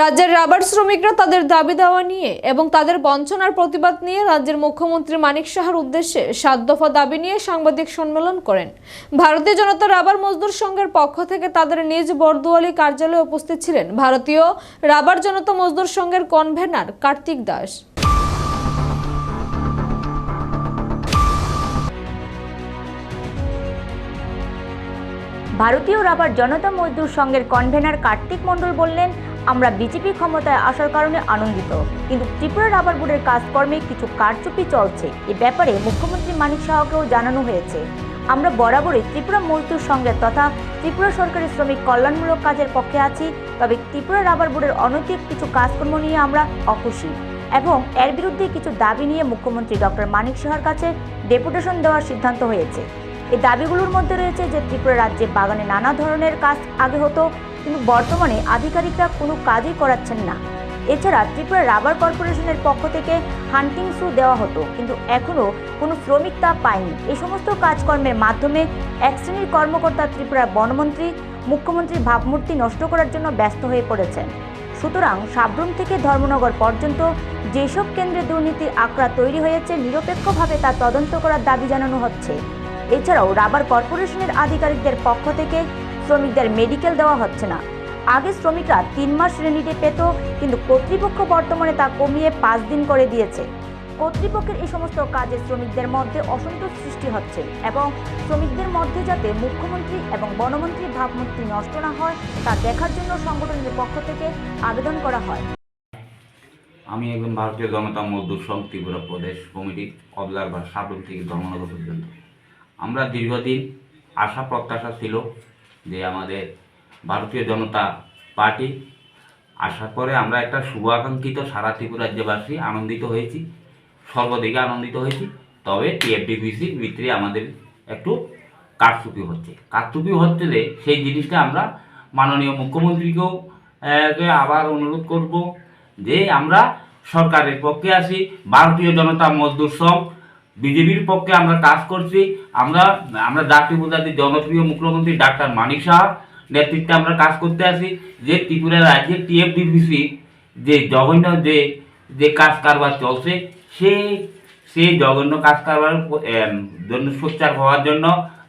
রাজ্যের রাবার শ্রমিকরা তাদের দাবি দেওয়া নিয়ে এবং তাদের বঞ্চনার প্রতিবাদ নিয়ে রাজ্যের মুখ্যমন্ত্রী মানিক সাহার উদ্দেশ্যে সাত দফা দাবি নিয়ে সাংবাদিক সম্মেলন করেন। ভারতীয় জনতা রাবার মজদুর সংঘের পক্ষ থেকে তাদের নিজ বর্দুয়ালি কার্যালয়ে উপস্থিত ছিলেন ভারতীয় রাবার জনতা মজদুর সংঘের কনভেনার কার্তিক দাস। ভারতীয় রাবার জনতা মজদুর সংঘের কনভেনার কার্তিক মণ্ডল বললেন আমরা বিজেপি ক্ষমতায় আসার কারণে আনন্দিত। কিন্তু ত্রিপুরা রাবার বোর্ডের কাজকর্মে কিছু কারচুপি চলছে। এ ব্যাপারে মুখ্যমন্ত্রী মানিক সাহাকেও জানানো হয়েছে। আমরা বরাবরই ত্রিপুরা মজদুর সংঘের তথা ত্রিপুরা সরকারি শ্রমিক কল্যাণমূলক কাজের পক্ষে আছি, তবে ত্রিপুরা রাবার বোর্ডের অনৈতিক কিছু কাজকর্ম নিয়ে আমরা অখুশি। এবং এর বিরুদ্ধে কিছু দাবি নিয়ে মুখ্যমন্ত্রী ডক্টর মানিক সাহার কাছে ডেপুটেশন দেওয়ার সিদ্ধান্ত হয়েছে। এই দাবিগুলোর মধ্যে রয়েছে যে ত্রিপুরা রাজ্যে বাগানে নানা ধরনের কাজ আগে হতো, কিন্তু বর্তমানে আধিকারিকরা কোনো কাজই করাচ্ছেন না। এছাড়া ত্রিপুরা রাবার কর্পোরেশনের পক্ষ থেকে হান্টিং শু দেওয়া হতো, কিন্তু এখনও কোনো শ্রমিক তা পায়নি। এই সমস্ত কাজকর্মের মাধ্যমে এক শ্রেণির কর্মকর্তা ত্রিপুরার বনমন্ত্রী মুখ্যমন্ত্রীর ভাবমূর্তি নষ্ট করার জন্য ব্যস্ত হয়ে পড়েছেন। সুতরাং সাবরুম থেকে ধর্মনগর পর্যন্ত যেসব কেন্দ্রে দুর্নীতির আঁকড়া তৈরি হয়েছে, নিরপেক্ষভাবে তা তদন্ত করার দাবি জানানো হচ্ছে। এছাড়াও রাবার কর্পোরেশনের আধিকারিকদের পক্ষ থেকে শ্রমিকদের মেডিকেল দেওয়া হচ্ছে না। আগে শ্রমিকরা তিন মাস শ্রেণীতে পেত, কিন্তু কর্তৃপক্ষ বর্তমানে তা কমিয়ে পাঁচ দিন করে দিয়েছে। কর্তৃপক্ষের এই সমস্ত কাজে শ্রমিকদের মধ্যে অসন্তোষ সৃষ্টি হচ্ছে এবং শ্রমিকদের মধ্যে যাতে মুখ্যমন্ত্রী এবং বনমন্ত্রীর ভাবমূর্তি নষ্ট না হয়, তা দেখার জন্য সংগঠনের পক্ষ থেকে আবেদন করা হয়। আমি একজন ভারতীয় জনতা মজদুর সংঘ ত্রিপুরা প্রদেশ কমিটির অবজারভার সাবরুম থেকে ধর্মনগর পর্যন্ত। আমরা দীর্ঘদিন আশা প্রত্যাশা ছিল যে আমাদের ভারতীয় জনতা পার্টি আসার পরে আমরা একটা শুভ আকাঙ্ক্ষিত সারা ত্রিপুরা রাজ্যবাসী আনন্দিত হয়েছি, সর্বদিকে আনন্দিত হয়েছি। তবে টিএফডিপিসির ভিতরে আমাদের একটু কারচুপি হচ্ছে। কারচুপি হচ্ছে যে সেই জিনিসটা আমরা মাননীয় মুখ্যমন্ত্রীকেও আবার অনুরোধ করব যে আমরা সরকারের পক্ষে আছি, ভারতীয় জনতা মজদুর সংঘ বিজেপির পক্ষে আমরা কাজ করছি। আমরা আমরা জাতীয় প্রজাতির জনপ্রিয় মুখ্যমন্ত্রী ডাক্তার মানিক সাহা নেতৃত্বে আমরা কাজ করতে আসি। যে ত্রিপুরা রাজ্যে টিএফডিপিসি যে জঘন্য যে যে কাজ কারবার চলছে সেই সেই জঘন্য কাজ কারবার জন্য সোচ্চার হওয়ার জন্য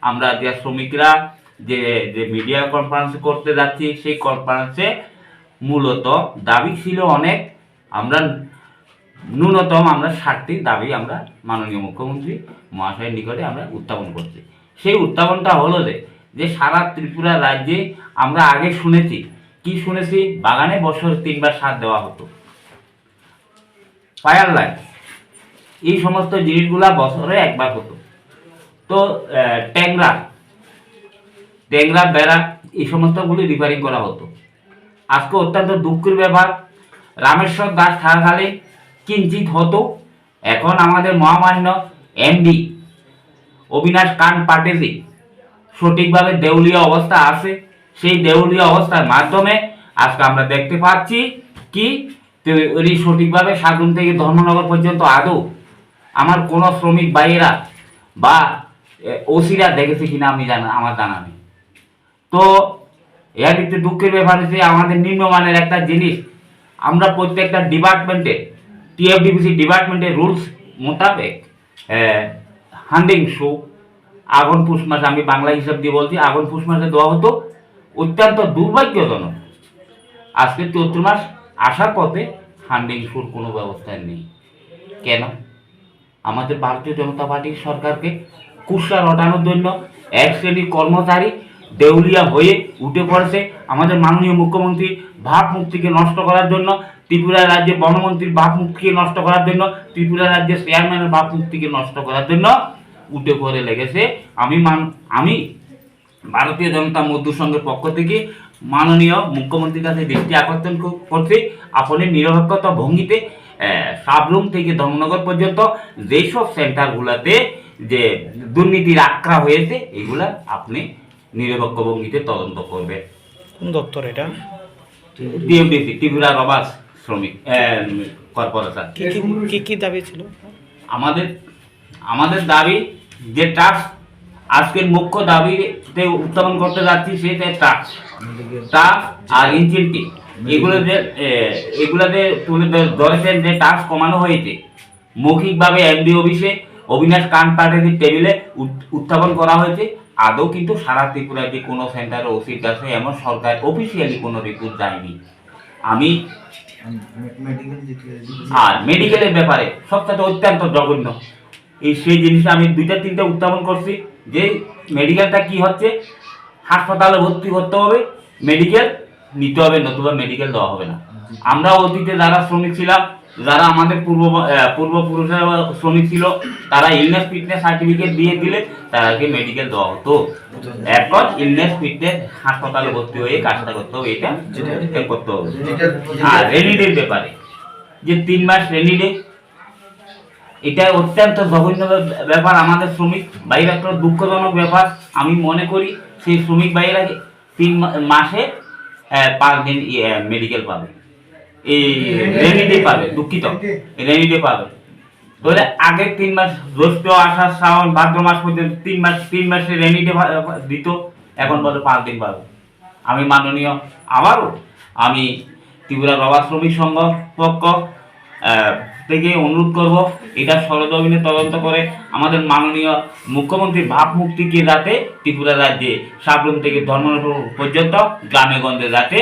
আমরা যে শ্রমিকরা যে যে মিডিয়া কনফারেন্স করতে যাচ্ছি, সেই কনফারেন্সে মূলত দাবি ছিল অনেক। আমরা ন্যূনতম আমরা ষাটটি দাবি আমরা মাননীয় মুখ্যমন্ত্রী মহাশয়ের নিকটে আমরা উত্থাপন করছি। সেই উত্থাপনটা হলো যে যে সারা ত্রিপুরা রাজ্যে আমরা আগে শুনেছি, কি শুনেছি? বাগানে বছর তিনবার সার দেওয়া হতো। ফায়ার লাইন এই সমস্ত জিনিসগুলা বছরে একবার হতো। তো ট্যাংরা। ট্যাংরা, বেড়া, এই সমস্তগুলি রিপেয়ারিং করা হতো। আজকে অত্যন্ত দুঃখের ব্যাপার। রামেশ্বর দাস থাকাকালে কিঞ্চিত হতো। এখন আমাদের মহামান্য এমডি অবিনাশ কান পাটেজি সঠিকভাবে দেউলিয়া অবস্থা আছে। সেই দেউলিয়া অবস্থার মাধ্যমে আজকে আমরা দেখতে পাচ্ছি কি উনি সঠিকভাবে সাগুন থেকে ধর্মনগর পর্যন্ত আদৌ আমার কোনো শ্রমিক ভাইয়েরা বা ওসিরা দেখেছে কিনা আমি জানা, আমার জানা নেই। তো এর দুঃখের ব্যাপার হচ্ছে আমাদের নিম্নমানের একটা জিনিস, আমরা প্রত্যেকটা ডিপার্টমেন্টে টিএফডিপিসি ডিপার্টমেন্টের রুলস মোতাবেক হান্ডিং শো আগুন পুষ মাস আমি বাংলা হিসাব দিয়ে বলছি আগুন পুষ মাসে দেওয়া হতো অত্যন্ত দুর্ভাগ্যজনক। আজকে চৈত্র মাস আসার পথে হান্ডিং শুর কোনো ব্যবস্থা নেই। কেন? আমাদের ভারতীয় জনতা পার্টির সরকারকে কুৎসা রটানোর জন্য এক শ্রেণির কর্মচারী দেউলিয়া হয়ে উঠে পড়েছে। আমাদের মাননীয় মুখ্যমন্ত্রী ভাবমুক্তিকে নষ্ট করার জন্য ত্রিপুরা রাজ্যে বনমন্ত্রীর ভাবমুক্তিকে নষ্ট করার জন্য ত্রিপুরা রাজ্যের চেয়ারম্যানের ভাবমুক্তিকে নষ্ট করার জন্য উঠে পড়ে লেগেছে। আমি মান আমি ভারতীয় জনতা মজদুর সংঘের পক্ষ থেকে মাননীয় মুখ্যমন্ত্রীর কাছে দৃষ্টি আকর্ষণ করছি। আপনি নিরপেক্ষতা ভঙ্গিতে সাবরুম থেকে ধর্মনগর পর্যন্ত যেসব সেন্টারগুলোতে যে দুর্নীতির আক্রা হয়েছে এগুলা আপনি নিরপেক্ষ ভঙ্গিতে তদন্ত করবেন। কোন দপ্তর এটা? ডিএমডিসি ত্রিপুরা রবাস শ্রমিক কর্পোরেশন কি কি দাবি ছিল? আমাদের আমাদের দাবি যে ট্রাক্স আজকের মুখ্য দাবিতে উত্থাপন করতে যাচ্ছি সেটা ট্রাক্স ট্রাক্স আর ইনসেন্টিভ এগুলোতে এ, এগুলোতে তুলে ধরেছেন যে টাস্ক কমানো হয়েছে মৌখিকভাবে এমডি অফিসে অবিনাশ কান পাটের টেবিলে উত্থাপন করা হয়েছে। আদৌ কিন্তু সারা ত্রিপুরায় যে কোনো সেন্টারে ওসির কাছে এমন সরকার অফিসিয়ালি কোনো রিপোর্ট যায়নি। আমি আর মেডিকেলের ব্যাপারে সবটাতে অত্যন্ত জঘন্য। এই সেই জিনিসটা আমি দুইটা তিনটা উত্থাপন করছি যে মেডিকেলটা কি হচ্ছে? হাসপাতালে ভর্তি করতে হবে মেডিকেল নিতে হবে নতুবা মেডিকেল দেওয়া হবে না। আমরা অতীতে যারা শ্রমিক ছিলাম যারা আমাদের পূর্ব পূর্বপুরুষেরা শ্রমিক ছিল, তারা ইলনেস ফিটনেস সার্টিফিকেট দিয়ে দিলে তাদেরকে মেডিকেল দেওয়া হতো। এখন ইলনেস ফিটনেস হাসপাতালে ভর্তি হয়ে কাজটা করতে হবে, এটা করতে হবে। আর রেনি ডের ব্যাপারে, যে তিন মাস রেনি ডে এটা অত্যন্ত জঘন্য ব্যাপার। আমাদের শ্রমিক ভাইরা একটা দুঃখজনক ব্যাপার। আমি মনে করি, সেই শ্রমিক ভাইরা তিন মাসে পাঁচ দিন মেডিকেল পাবে। এই দুঃখিত। তিন মাস আষাঢ় মাস পর্যন্ত তিন মাস, তিন মাসে দিত, এখন পাবে আমি মাননীয় আবারও আমি ত্রিপুরা বাবা শ্রমিক সংঘ পক্ষ থেকে অনুরোধ করব, এটা সরজমিনে তদন্ত করে আমাদের মাননীয় মুখ্যমন্ত্রীর ভাবমুক্তিকে যাতে ত্রিপুরা রাজ্যে সাবরুম থেকে ধর্মনগর পর্যন্ত, গ্রামে গঞ্জে যাতে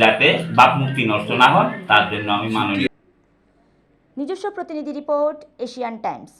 যাতে বাপ মুক্তি নষ্ট না হয়, তার জন্য আমি মাননীয় নিজস্ব প্রতিনিধি রিপোর্ট, এশিয়ান টাইমস।